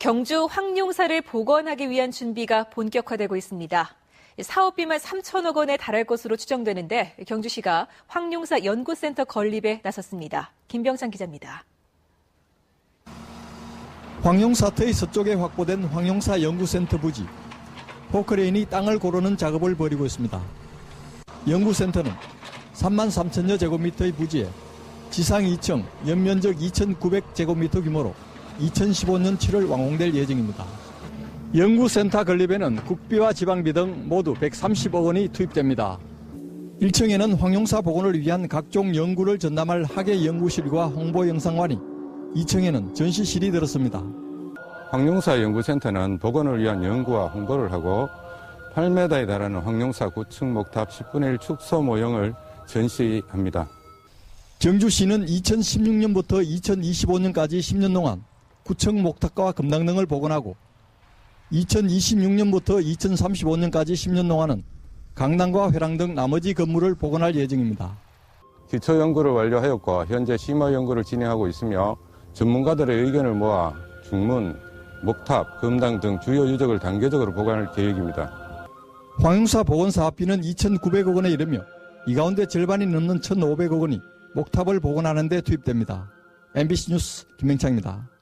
경주 황룡사를 복원하기 위한 준비가 본격화되고 있습니다. 사업비만 3천억 원에 달할 것으로 추정되는데 경주시가 황룡사 연구센터 건립에 나섰습니다. 김병찬 기자입니다. 황룡사터의 서쪽에 확보된 황룡사 연구센터 부지. 포크레인이 땅을 고르는 작업을 벌이고 있습니다. 연구센터는 3만 3천여 제곱미터의 부지에 지상 2층, 연면적 2,900제곱미터 규모로 2015년 7월 완공될 예정입니다. 연구센터 건립에는 국비와 지방비 등 모두 130억 원이 투입됩니다. 1층에는 황룡사 복원을 위한 각종 연구를 전담할 학예 연구실과 홍보 영상관이 2층에는 전시실이 들었습니다. 황룡사 연구센터는 복원을 위한 연구와 홍보를 하고 8m에 달하는 황룡사 9층 목탑 10분의 1 축소 모형을 전시합니다. 경주시는 2016년부터 2025년까지 10년 동안 구청 목탑과 금당 등을 복원하고 2026년부터 2035년까지 10년 동안은 강당과 회랑 등 나머지 건물을 복원할 예정입니다. 기초 연구를 완료하였고 현재 심화 연구를 진행하고 있으며 전문가들의 의견을 모아 중문, 목탑, 금당 등 주요 유적을 단계적으로 복원할 계획입니다. 황용사 복원 사업비는 2,900억 원에 이르며 이 가운데 절반이 넘는 1,500억 원이 목탑을 복원하는 데 투입됩니다. MBC 뉴스 김명창입니다.